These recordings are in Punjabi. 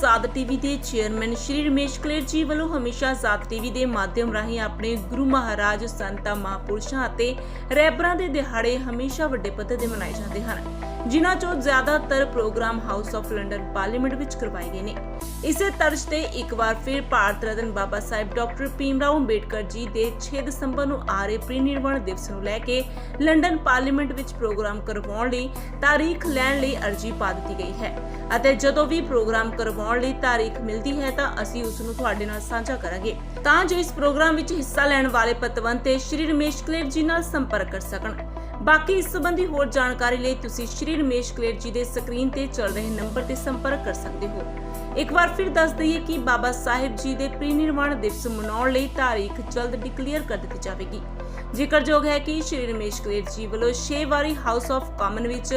ਜਾਣਦੇ ਟੀਵੀ ਦੇ ਚੇਅਰਮੈਨ ਸ਼੍ਰੀ ਰਮੇਸ਼ ਕਲੇਰ ਜੀ ਵੱਲੋਂ ਹਮੇਸ਼ਾ ਆਜ਼ਾਦ ਟੀਵੀ ਦੇ ਮਾਧਿਅਮ ਰਾਹੀਂ ਆਪਣੇ ਗੁਰੂ ਮਹਾਰਾਜ, ਸੰਤਾਂ, ਮਹਾਂਪੁਰਸ਼ਾਂ ਅਤੇ ਰਹਿਬਰਾਂ ਦੇ ਦਿਹਾੜੇ ਹਮੇਸ਼ਾ ਵੱਡੇ ਪੱਧਰ ਤੇ ਮਨਾਏ ਜਾਂਦੇ ਹਨ। ਜਿਨ੍ਹਾਂ ਚੋਂ ਜ਼ਿਆਦਾਤਰ program house of London parliament ਵਿੱਚ ਕਰਵਾਏ ਗਏ ਨੇ। ਇਸੇ ਤਰਜ਼ ਤੇ ਇੱਕ ਵਾਰ ਫਿਰ ਭਾਰਤ ਰਤਨ ਬਾਬਾ ਸਾਹਿਬ ਡਾਕਟਰ ਭੀਮਰਾਓ ਅੰਬੇਡਕਰ ਜੀ ਦੇ 6 ਦਸੰਬਰ ਨੂੰ ਆ ਰਹੇ ਪ੍ਰੀਨਿਰਵਾਣ ਦਿਵਸ ਨੂੰ ਲੈ ਕੇ ਲੰਡਨ ਪਾਰਲੀਮੈਂਟ ਵਿੱਚ ਪ੍ਰੋਗਰਾਮ ਕਰਵਾਉਣ ਲਈ ਤਾਰੀਖ ਲੈਣ ਲਈ ਅਰਜ਼ੀ ਪਾ ਦਿੱਤੀ ਗਈ ਹੈ ਅਤੇ ਜਦੋਂ ਵੀ ਪ੍ਰੋਗਰਾਮ ਕਰਵਾਉਣ ਲਈ ਤਾਰੀਖ ਮਿਲਦੀ ਹੈ ਤਾਂ ਅਸੀਂ ਉਸ ਨੂੰ ਤੁਹਾਡੇ ਨਾਲ ਸਾਂਝਾ ਕਰਾਂਗੇ। ਤਾਂ ਜੋ ਇਸ ਪ੍ਰੋਗਰਾਮ ਵਿੱਚ ਹਿੱਸਾ ਲੈਣ ਵਾਲੇ ਪਤਵੰਤੇ ਸ਼੍ਰੀ ਰਮੇਸ਼ ਕਲੇਰ ਜੀ ਨਾਲ ਸੰਪਰਕ ਕਰ ਸਕਣ। ਬਾਕੀ ਇਸ ਸੰਬੰਧੀ ਹੋਰ ਜਾਣਕਾਰੀ ਲਈ ਤੁਸੀਂ ਸ਼੍ਰੀ ਰਮੇਸ਼ ਕਲੇਰ ਜੀ ਦੇ ਸਕਰੀਨ ਤੇ ਚੱਲ ਰਹੇ ਨੰਬਰ ਤੇ ਸੰਪਰਕ ਕਰ ਸਕਦੇ ਹੋ। ਇੱਕ ਵਾਰ ਫਿਰ ਦੱਸ ਦਈਏ ਕਿ ਬਾਬਾ ਸਾਹਿਬ ਜੀ ਦੇ ਪ੍ਰੀਨਿਰਵਾਣ ਦਿਵਸ ਮਨਾਉਣ ਲਈ ਤਾਰੀਖ ਜਲਦ ਡਿਕਲੇਅਰ ਕਰ ਦਿੱਤੀ ਜਾਵੇਗੀ। ਜ਼ਿਕਰਯੋਗ ਹੈ ਕਿ ਸ਼੍ਰੀ ਰਮੇਸ਼ ਕਲੇਰ ਜੀ ਵੱਲੋਂ 6 ਵਾਰੀ ਹਾਊਸ ਆਫ ਕਾਮਨ ਵਿੱਚ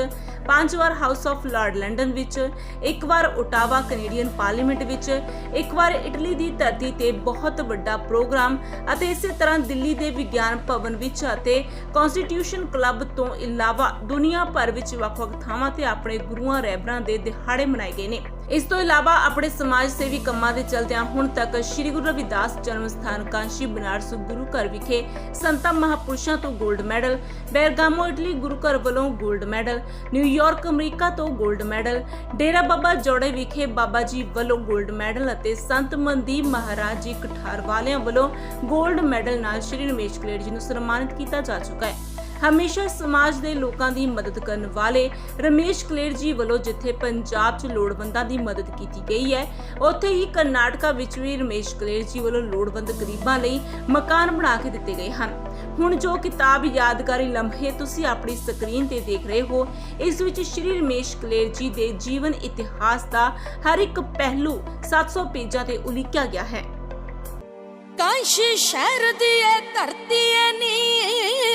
5 ਵਾਰ ਹਾਊਸ ਆਫ ਲਾਰਡ ਲੰਡਨ ਵਿੱਚ, ਇੱਕ ਵਾਰ ਓਟਾਵਾ ਕੈਨੇਡੀਅਨ ਪਾਰਲੀਮੈਂਟ ਵਿੱਚ, ਇੱਕ ਵਾਰ ਇਟਲੀ ਦੀ ਧਰਤੀ ਤੇ ਬਹੁਤ ਵੱਡਾ ਪ੍ਰੋਗਰਾਮ ਅਤੇ ਇਸੇ ਤਰ੍ਹਾਂ ਦਿੱਲੀ ਦੇ ਵਿਗਿਆਨ ਭਵਨ ਵਿੱਚ ਅਤੇ ਕਨਸਟੀਟਿਊਸ਼ਨ ਕਲੱਬ ਤੋਂ ਇਲਾਵਾ ਦੁਨੀਆ ਭਰ ਵਿੱਚ ਵੱਖ-ਵੱਖ ਥਾਵਾਂ ਤੇ ਆਪਣੇ ਗੁਰੂਆਂ ਰਹਿਬਰਾਂ ਦੇ ਦਿਹਾੜੇ ਮਨਾਏ ਗਏ ਨੇ। ਇਸ ਤੋਂ ਇਲਾਵਾ ਆਪਣੇ ਸਮਾਜ ਸੇਵੀ ਕੰਮਾਂ ਦੇ ਚਲਦਿਆਂ ਹੁਣ ਤੱਕ ਸ੍ਰੀ ਗੁਰੂ ਰਵਿਦਾਸ ਜਨਮ ਸਥਾਨ ਕਾਂਸ਼ੀ ਬਨਾਰਸ ਗੁਰੂ ਘਰ ਵਿਖੇ ਸੰਤਾਂ ਮਹਾਪੁਰਸ਼ਾਂ ਤੋਂ 골ਡ ਮੈਡਲ ਬੈਰਗਾਮੋ, ਇਟਲੀ ਗੁਰੂ ਘਰ ਵੱਲੋਂ 골ਡ ਮੈਡਲ ਨਿਊਯਾਰਕ ਅਮਰੀਕਾ ਤੋਂ 골ਡ ਮੈਡਲ ਡੇਰਾ ਬਾਬਾ ਜੋੜੇ ਵਿਖੇ ਬਾਬਾ ਜੀ ਵੱਲੋਂ 골ਡ ਮੈਡਲ ਅਤੇ ਸੰਤ ਮਨਦੀਪ ਮਹਾਰਾਜ ਜੀ ਕਠਾਰ ਵਾਲਿਆਂ ਵੱਲੋਂ 골ਡ ਮੈਡਲ ਨਾਲ ਸ੍ਰੀ ਰਮੇਸ਼ ਕਲੇਰ ਜੀ ਨੂੰ ਸਨਮਾਨਿਤ ਕੀਤਾ ਜਾ ਚੁੱਕਾ ਹੈ। ਹਮੇਸ਼ਾ ਸਮਾਜ ਦੇ ਲੋਕਾਂ ਦੀ ਮਦਦ ਕਰਨ ਵਾਲੇ ਰਮੇਸ਼ ਕਲੇਰ ਜੀ ਵੱਲੋਂ ਜਿੱਥੇ ਪੰਜਾਬ 'ਚ ਲੋੜਵੰਦਾਂ ਦੀ ਮਦਦ ਕੀਤੀ ਗਈ ਹੈ, ਉੱਥੇ ਹੀ ਕਰਨਾਟਕਾ ਵਿੱਚ ਵੀ ਰਮੇਸ਼ ਕਲੇਰ ਜੀ ਵੱਲੋਂ ਲੋੜਵੰਦ ਗਰੀਬਾਂ ਲਈ ਮਕਾਨ ਬਣਾ ਕੇ ਦਿੱਤੇ ਗਏ ਹਨ। ਹੁਣ ਜੋ ਕਿਤਾਬ ਯਾਦਗਾਰੀ ਲਮਹੇ ਤੁਸੀਂ ਆਪਣੀ ਸਕਰੀਨ ਤੇ ਦੇਖ ਰਹੇ ਹੋ, ਇਸ ਵਿੱਚ ਸ਼੍ਰੀ ਰਮੇਸ਼ ਕਲੇਰ ਜੀ ਦੇ ਜੀਵਨ ਇਤਿਹਾਸ ਦਾ ਹਰ ਇੱਕ ਪਹਿਲੂ 700 ਪੇਜਾਂ ਤੇ ਉਲੀਕਿਆ ਗਿਆ ਹੈ। ਕਾਂਸ਼ ਸ਼ਹਿਰ ਦੀ ਐ ਧਰਤੀ ਐ ਨੀ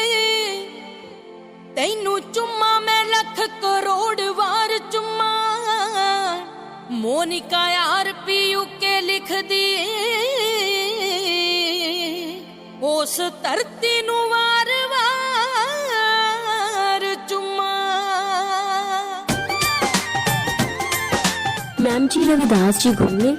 ਤੈਨੂੰ ਚੁੰਮਾ ਮੈਂ ਲੱਖ ਕਰੋੜ ਵਾਰ ਚੁੰਮਾ। ਮੋਨਿਕਾ ਆਰ ਪੀ ਕੇ ਲਿਖਦੀ। ਉਸ ਧਰਤੀ ਨੂੰ ਵਾਰ ਵਾਰ ਚੁੰਮਾ। ਮੈਮ ਜੀ ਰਵਿਦਾਸ ਜੀ ਗੁੰਮੇ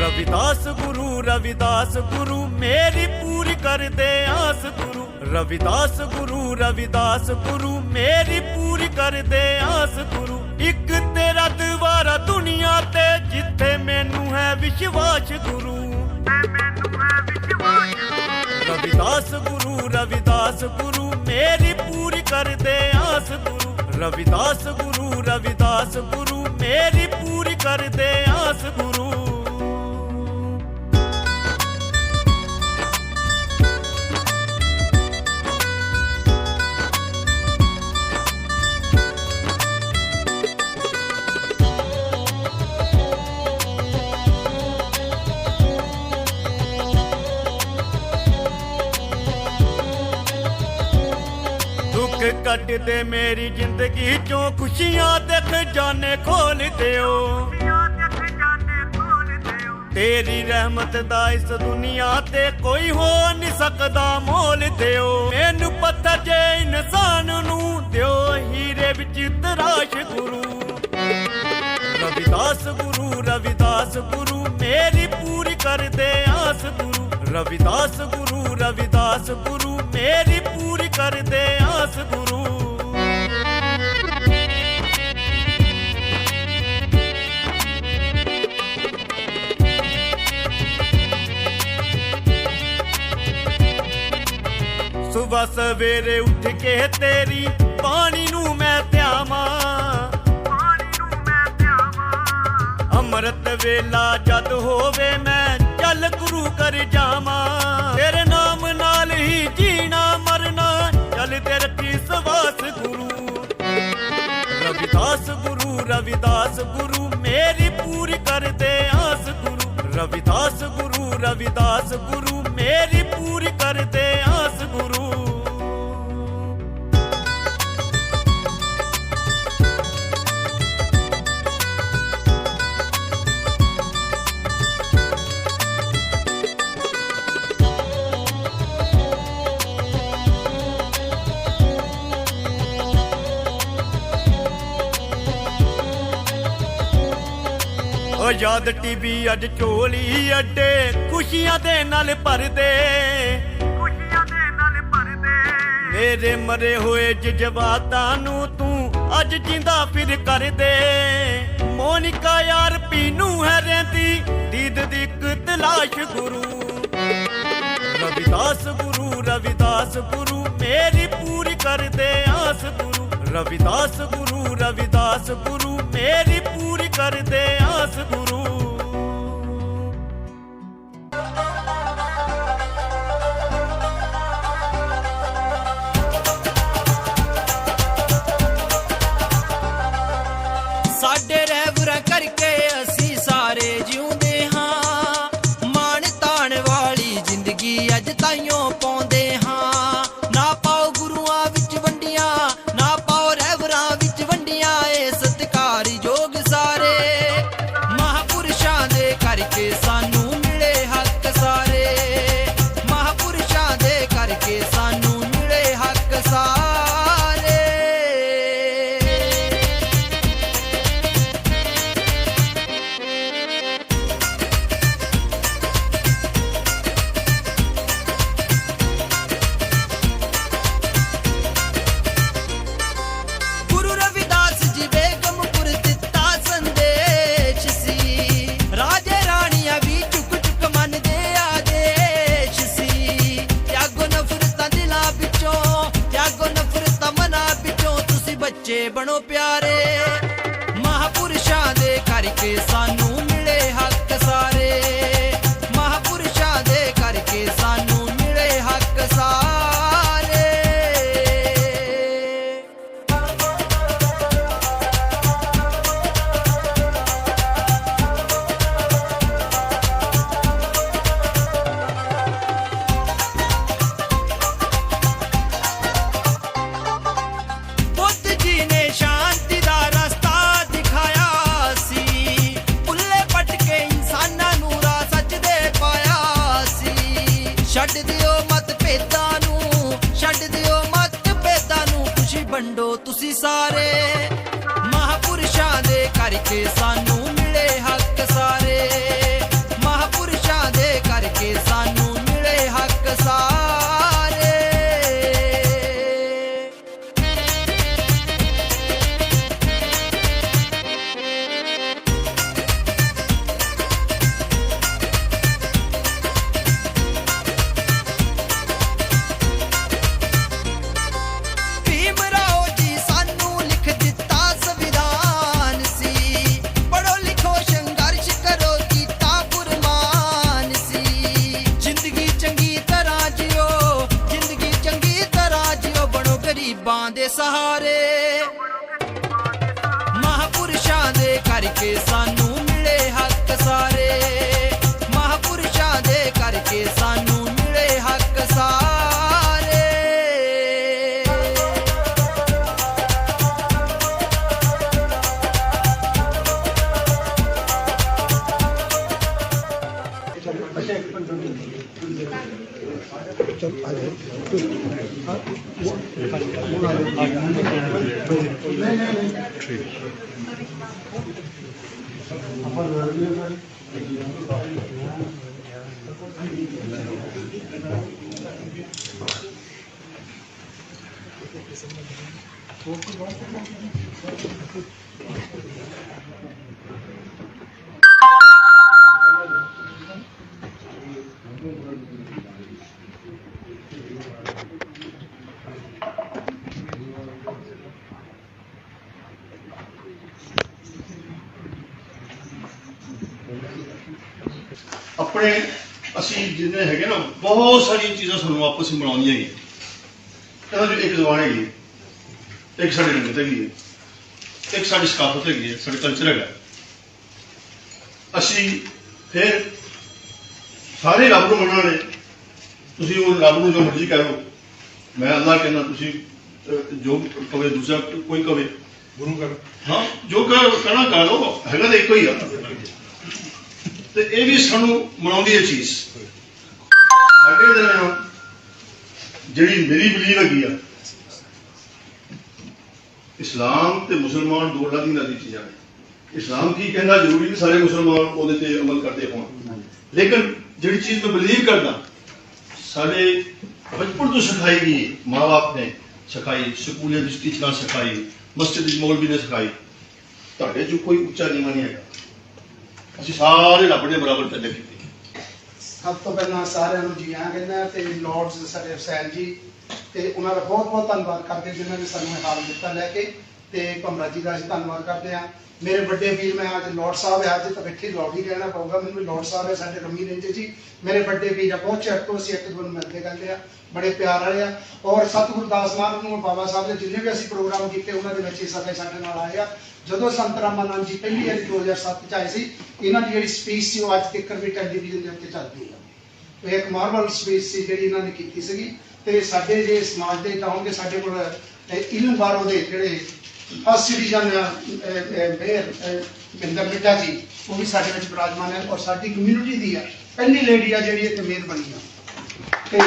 ਰਵਿਦਾਸ ਗੁਰੂ ਰਵਿਦਾਸ ਗੁਰੂ, ਮੇਰੀ ਪੂਰੀ ਕਰਦੇ ਆਸ ਗੁਰੂ ਰਵਿਦਾਸ ਗੁਰੂ ਰਵਿਦਾਸ ਗੁਰੂ, ਮੇਰੀ ਪੂਰੀ ਕਰਦੇ ਆਸ ਗੁਰੂ ਇੱਕ ਤੇਰਾ ਦਵਾਰਾ ਦੁਨੀਆ ਤੇ, ਜਿੱਥੇ ਮੈਨੂੰ ਹੈ ਵਿਸ਼ਵਾਸ ਗੁਰੂ। ਰਵਿਦਾਸ ਗੁਰੂ ਰਵਿਦਾਸ ਗੁਰੂ, ਮੇਰੀ ਪੂਰੀ ਕਰਦੇ ਆਸ ਗੁਰੂ ਰਵਿਦਾਸ ਗੁਰੂ ਰਵਿਦਾਸ ਗੁਰੂ, ਮੇਰੀ ਪੂਰੀ ਕਰਦੇ ਆਸ ਗੁਰੂ ਕੱਟ ਦੇ ਮੇਰੀ ਜ਼ਿੰਦਗੀ ਚੋਂ ਖੁਸ਼ੀਆਂ ਦੇ ਖਜ਼ਾਨੇ ਖੋਲ ਦਿਓ। ਤੇਰੀ ਰਹਿਮਤ ਦਾ ਇਸ ਦੁਨੀਆ ਤੇ ਕੋਈ ਹੋ ਨਹੀਂ ਸਕਦਾ ਮੋਲ ਦਿਓ। ਮੈਨੂੰ ਪਤਾ ਜੇ ਇਨਸਾਨ ਨੂੰ ਦਿਓ, ਹੀਰੇ ਵਿੱਚ ਤਰਾਸ਼ ਗੁਰੂ। ਰਵਿਦਾਸ ਗੁਰੂ ਰਵਿਦਾਸ ਗੁਰੂ, ਮੇਰੀ ਪੂਰੀ ਕਰਦੇ ਆਸ ਗੁਰੂ। ਰਵਿਦਾਸ ਗੁਰੂ ਰਵਿਦਾਸ ਗੁਰੂ ਮੇਰੀ ਪੂਰੀ ਕਰਦੇ ਆਸ ਗੁਰੂ ਸੁਬਹ ਸਵੇਰੇ ਉੱਠ ਕੇ ਤੇਰੀ ਪਾਣੀ ਨੂੰ ਮੈਂ ਧਿਆਵਾਂ ਅੰਮ੍ਰਿਤ ਵੇਲਾ ਜਦ ਹੋਵੇ ਮੈਂ ਚੱਲ ਗੁਰੂ ਕਰ ਜਾਵਾਂ। ਤੇਰੇ ਨਾਮ ਨਾਲ ਹੀ ਜੀਣਾ ਮਰਨਾ। ਚੱਲ ਤੇਰੇ ਕੀ ਸਵਾਸ ਗੁਰੂ। ਰਵਿਦਾਸ ਗੁਰੂ ਰਵਿਦਾਸ ਗੁਰੂ, ਮੇਰੀ ਪੂਰੀ ਕਰਦੇ ਆਸ ਗੁਰੂ। ਰਵਿਦਾਸ ਗੁਰੂ ਰਵਿਦਾਸ ਗੁਰੂ, ਮੇਰੀ ਪੂਰੀ ਕਰਦੇ ਆਸ ਗੁਰੂ। ਯਾਦ ਟੀਵੀ ਅੱਜ ਝੋਲੀ ਅੱਡੇ ਖੁਸ਼ੀਆਂ ਦੇ ਨਾਲ ਭਰਦੇ। ਮੇਰੇ ਮਰੇ ਹੋਏ ਜਜ਼ਬਾਤਾਂ ਨੂੰ ਤੂੰ ਅੱਜ ਜਿੰਦਾ ਫਿਰ ਕਰ ਦੇ ਮੋਨਿਕਾ ਯਾਰ ਪੀਨੂ ਹੈ ਰਹਿੰਦੀ ਦੀਦ ਦੀ ਇੱਕ ਤਲਾਸ਼ ਗੁਰੂ। ਰਵਿਦਾਸ ਗੁਰੂ ਰਵਿਦਾਸ ਗੁਰੂ ਮੇਰੀ ਪੂਰੀ ਕਰਦੇ ਆਸ ਗੁਰੂ। ਰਵਿਦਾਸ ਗੁਰੂ ਰਵਿਦਾਸ ਗੁਰੂ ਮੇਰੀ ਪੂਰੀ ਕਰਦੇ ਆਸ ਗੁਰੂ ਆਪਣੇ ਅਸੀਂ ਜਿੰਨੇ ਹੈਗੇ ਨਾ ਬਹੁਤ ਸਾਰੀਆਂ ਚੀਜ਼ਾਂ ਸਾਨੂੰ ਆਪਸ ਵਿੱਚ ਬਣਾਉਂਦੀਆਂ ਹੀ ਇਹਨਾਂ ਦੀ ਇੱਕ ਜ਼ਬਾਨ ਹੈਗੀ ਹੈ, ਇੱਕ ਸਾਡੀ ਰੰਗਤ ਹੈਗੀ ਹੈ ਇੱਕ ਸਾਡੀ ਸਕਾਫਤ ਹੈਗੀ ਹੈ ਸਾਡਾ ਕਲਚਰ ਹੈਗਾ। ਅਸੀਂ ਫਿਰ ਸਾਰੇ ਰੱਬ ਨੂੰ ਮੰਨਣ ਵਾਲੇ ਤੁਸੀਂ ਉਹ ਰੱਬ ਨੂੰ ਜੋ ਮਰਜ਼ੀ ਕਹਿ ਲਓ ਮੈਂ ਅੱਲਾਹ ਕਹਿੰਦਾ ਤੁਸੀਂ ਜੋ ਕਵੇ ਦੂਸਰਾ ਕੋਈ ਕਵੇ। ਗੁਰੂ ਕਰ ਹਾਂ ਜੋ ਕਰ ਕਹਿਣਾ ਕਰ ਲਓ ਹੈਗਾ ਤਾਂ ਇੱਕੋ ਹੀ ਆ। ਤੇ ਇਹ ਵੀ ਸਾਨੂੰ ਮਨਾਉਂਦੀ ਹੈ ਚੀਜ਼। ਸਾਡੇ ਦਰਮਿਆਨ ਜਿਹੜੀ ਮੇਰੀ ਬਲੀਵ ਹੈਗੀ ਆ, ਇਸਲਾਮ ਤੇ ਮੁਸਲਮਾਨ ਦੋ ਅਲੱਗ ਅਲੱਗ ਚੀਜ਼ਾਂ ਨੇ। ਇਸਲਾਮ ਕੀ ਕਹਿੰਦਾ ਜ਼ਰੂਰੀ ਨਹੀਂ ਸਾਰੇ ਮੁਸਲਮਾਨ ਉਹਦੇ ਤੇ ਅਮਲ ਕਰਦੇ ਹੋਣ। ਲੇਕਿਨ ਜਿਹੜੀ ਚੀਜ਼ ਮੈਂ ਬਲੀਵ ਕਰਦਾ, ਸਾਡੇ ਬਚਪਨ ਤੋਂ ਸਿਖਾਈ ਗਈ ਮਾਂ-ਬਾਪ ਨੇ ਸਿਖਾਈ, ਸਕੂਲੇ ਵਿੱਚ ਟੀਚਰਾਂ ਸਿਖਾਈ, ਮਸਜਿਦ ਵਿੱਚ ਮੌਲਵੀ ਨੇ ਸਿਖਾਈ। ਤੁਹਾਡੇ ਚ ਕੋਈ ਉੱਚਾ ਨੀਵਾਂ ਨਹੀਂ ਹੈਗਾ। ਅਸੀਂ ਸਾਰੇ ਰੱਬ ਨੇ ਬਰਾਬਰ ਪੈਦਾ ਕੀਤੇ। ਸਭ ਤੋਂ ਪਹਿਲਾਂ ਸਾਰਿਆਂ ਨੂੰ ਜੀ ਆਇਆਂ ਕਹਿੰਦਾ ਤੇ ਲਾਰਡਸ ਸਾਡੇ ਹਸੈਨ ਜੀ, ਤੇ ਉਹਨਾਂ ਦਾ ਬਹੁਤ ਬਹੁਤ ਧੰਨਵਾਦ ਕਰਦੇ ਜਿਨ੍ਹਾਂ ਨੇ ਸਾਨੂੰ ਇਹ ਹਾਲ ਦਿੱਤਾ ਲੈ ਕੇ। ਤੇ ਭਮਰਾ ਜੀ ਦਾ ਅਸੀਂ ਧੰਨਵਾਦ ਕਰਦੇ ਹਾਂ। ਮੇਰੇ ਵੱਡੇ ਵੀਰ, ਮੈਂ ਅੱਜ ਲਾਰਡ ਸਾਹਿਬ ਹੈ, ਅੱਜ ਤਾਂ ਬੈਠੇ ਲਾਰਡ ਹੀ ਕਹਿਣਾ ਪਊਗਾ। ਮੈਨੂੰ ਵੀ ਲਾਰਡ ਸਾਹਿਬ ਹੈ, ਸਾਡੇ ਰਮੀ ਰਹਿੰਦੇ ਜੀ। ਮੇਰੇ ਵੱਡੇ ਵੀਰ ਆ, ਬਹੁਤ ਚਿਰ ਤੋਂ ਅਸੀਂ ਇੱਕ ਦੂਜੇ ਨੂੰ ਮਿਲਦੇ ਕਰਦੇ ਆ ਬੜੇ ਪਿਆਰ ਵਾਲੇ ਆ। ਔਰ ਸਤਿਗੁਰੂ ਦਾਸ ਮਹਾਰਾਜ ਨੂੰ, ਬਾਬਾ ਸਾਹਿਬ ਦੇ ਜਿੰਨੇ ਵੀ ਅਸੀਂ ਪ੍ਰੋਗਰਾਮ ਕੀਤੇ, ਉਹਨਾਂ ਦੇ ਵਿੱਚ ਇਹ ਸਾਡੇ ਸਾਡੇ ਨਾਲ ਆਏ ਆ। ਜਦੋਂ ਸੰਤ ਰਾਮਾਨੰਦ ਜੀ ਪਹਿਲੀ ਵਾਰੀ 2007 ਚ ਆਏ ਸੀ, ਇਹਨਾਂ ਦੀ ਜਿਹੜੀ ਸਪੀਚ ਸੀ, ਉਹ ਅੱਜ ਤੱਕ ਵੀ ਟੈਲੀਵਿਜ਼ਨ ਦੇ ਉੱਤੇ ਚੱਲਦੀ ਆ। ਇਹ ਇੱਕ ਮਾਰਵਲ ਸਪੀਚ ਸੀ ਜਿਹੜੀ ਇਹਨਾਂ ਨੇ ਕੀਤੀ ਸੀਗੀ। ਤੇ ਸਾਡੇ ਜੇ ਸਮਾਜ ਦੇ ਤਾਂ ਹੋਣਗੇ, ਸਾਡੇ ਕੋਲ ਇਲਮ ਬਾਰੋ ਦੇ ਜਿਹੜੇ first citizen mayor Minder Mitta ji, ਉਹ ਵੀ ਸਾਡੇ ਵਿੱਚ ਬਿਰਾਜਮਾਨ ਹੈ ਔਰ ਸਾਡੀ ਕਮਿਊਨਿਟੀ ਦੀ ਆ। ਪਹਿਲੀ ਲੇਡੀ ਆ ਜਿਹੜੀ ਇੱਥੇ ਮੇਅਰ ਬਣੀ ਆ। ਤੇ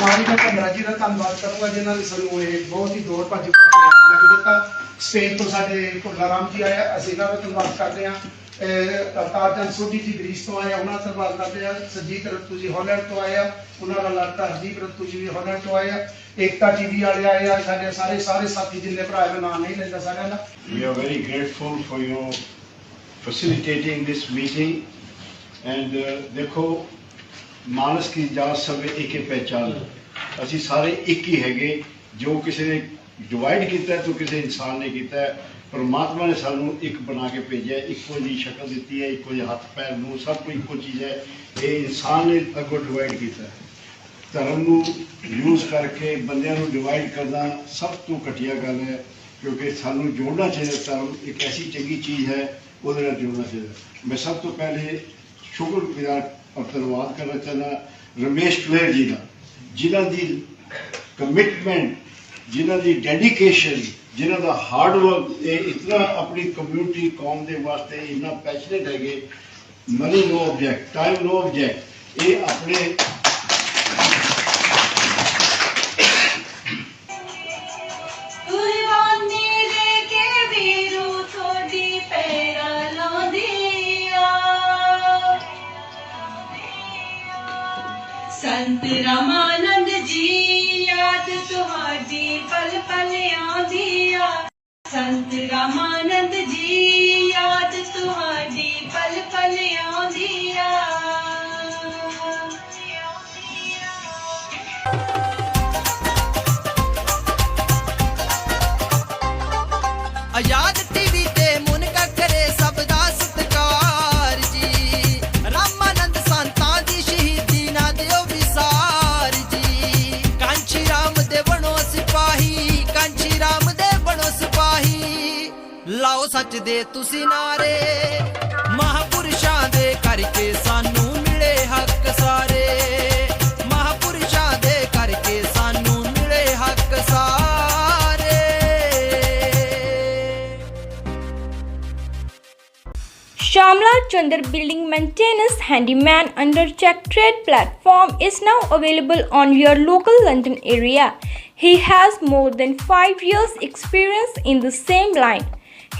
ਮਾਰੀ ਦਾ ਜੀ ਦਾ ਧੰਨਵਾਦ ਕਰੂੰਗਾ ਜਿਨ੍ਹਾਂ ਨੇ ਸਾਨੂੰ ਇਹ ਬਹੁਤ ਹੀ ਦੌਰ ਭੱਜ ਲੱਗ ਦਿੱਤਾ। ਸਪੇਨ ਤੋਂ ਸਾਡੇ ਕੁਲਰਾਮ ਜੀ ਆਇਆ ਅਸੀਂ ਇਹਨਾਂ ਦਾ ਧੰਨਵਾਦ ਕਰਦੇ ਹਾਂ। ਅਹ ਅਵਤਾਰ ਚੰਦ ਸੋਢੀ ਜੀ ਗ੍ਰੀਸ ਤੋਂ ਆਇਆ ਉਹਨਾਂ ਦਾ ਧੰਨਵਾਦ ਕਰਦੇ ਹਾਂ। ਸਜੀਤ ਰਤੂ ਜੀ ਹਾਲੈਂਡ ਤੋਂ ਆਇਆ ਉਹਨਾਂ ਦਾ ਲੜਕਾ ਹਰਦੀਪ ਰਤੂ ਜੀ ਵੀ ਹਾਲੈਂਡ ਤੋਂ ਆਇਆ ਏਕਤਾ ਟੀਵੀ ਵਾਲੇ ਆਏ ਆ ਸਾਡੇ ਸਾਰੇ ਸਾਰੇ ਸਾਥੀ ਜਿੰਨੇ ਭਰਾ ਮੈਂ ਨਾਮ ਨਹੀਂ ਲੈਂਦਾ ਸਾਰਿਆਂ ਦਾ। We are very grateful for you facilitating this meeting. And uh, देखो ਮਾਨਸ ਕੀ ਜਾਤ ਸਭ ਇੱਕ ਹੀ ਪਹਿਚਾਨ ਅਸੀਂ ਸਾਰੇ ਇੱਕ ਹੀ ਹੈਗੇ। ਜੋ ਕਿਸੇ ਨੇ ਡਿਵਾਈਡ ਕੀਤਾ ਹੈ ਤਾਂ ਕਿਸੇ ਇਨਸਾਨ ਨੇ ਕੀਤਾ ਹੈ ਪਰਮਾਤਮਾ ਨੇ ਸਾਨੂੰ ਇੱਕ ਬਣਾ ਕੇ ਭੇਜਿਆ ਇੱਕੋ ਜਿਹੀ ਸ਼ਕਲ ਦਿੱਤੀ ਹੈ ਇੱਕੋ ਜਿਹੇ ਹੱਥ ਪੈਰ ਨੂੰ ਸਭ ਕੁਝ ਇੱਕੋ ਚੀਜ਼ ਹੈ। ਇਹ ਇਨਸਾਨ ਨੇ ਅੱਗੋਂ ਡਿਵਾਈਡ ਕੀਤਾ। ਹੈ ਧਰਮ ਨੂੰ ਯੂਜ਼ ਕਰਕੇ ਬੰਦਿਆਂ ਨੂੰ ਡਿਵਾਈਡ ਕਰਨਾ ਸਭ ਤੋਂ ਘਟੀਆ ਗੱਲ ਹੈ, ਕਿਉਂਕਿ ਸਾਨੂੰ ਜੋੜਨਾ ਚਾਹੀਦਾ ਧਰਮ, ਇੱਕ ਐਸੀ ਚੰਗੀ ਚੀਜ਼ ਹੈ, ਉਹਦੇ ਨਾਲ ਜੋੜਨਾ ਚਾਹੀਦਾ। ਮੈਂ ਸਭ ਤੋਂ ਪਹਿਲੇ ਸ਼ੁਕਰਗੁਜ਼ਾਰ ਔਰ ਧੰਨਵਾਦ ਕਰਨਾ ਚਾਹੁੰਦਾ, ਰਮੇਸ਼ ਕਲੇਰ ਜੀ ਦਾ, ਜਿਨ੍ਹਾਂ ਦੀ ਕਮਿਟਮੈਂਟ ਜਿਨ੍ਹਾਂ ਦੀ ਡੈਡੀਕੇਸ਼ਨ ਜਿਨ੍ਹਾਂ ਦਾ ਹਾਰਡ ਵਰਕ ਇਹ ਇਤਨਾ ਆਪਣੀ ਕਮਿਊਨਿਟੀ ਕੌਮ ਦੇ ਵਾਸਤੇ ਇੰਨਾ ਪੈਸ਼ਨੇਟ ਹੈਗੇ money no object time no object ਇਹ ਆਪਣੇ ਸੰਤ ਰਾਮਾਨੰਦ ਜੀ, ਯਾਦ ਤੁਹਾਡੀ ਪਲ ਪਲ ਆਉਂਦੀ ਆ। ਸੰਤ ਰਾਮਾਨੰਦ ਜੀ, ਯਾਦ ਤੁਹਾਡੀ ਪਲ ਪਲ ਆਉਂਦੀ ਆ। ਸੱਚ ਦੇ ਤੁਸੀਂ ਨਾਰੇ ਮਹਾਪੁਰਸ਼ਾਂ ਦੇ ਕਰਕੇ ਸਾਨੂੰ ਮਿਲੇ ਹੱਕ ਸਾਰੇ ਮਹਾਪੁਰਸ਼ਾਂ ਦੇ ਕਰਕੇ ਸਾਨੂੰ ਮਿਲੇ ਹੱਕ ਸਾਰੇ Shamla Chandar Building Maintenance Handyman under Check Trade platform is now available on your local London area. He has more than 5 years experience in the same line.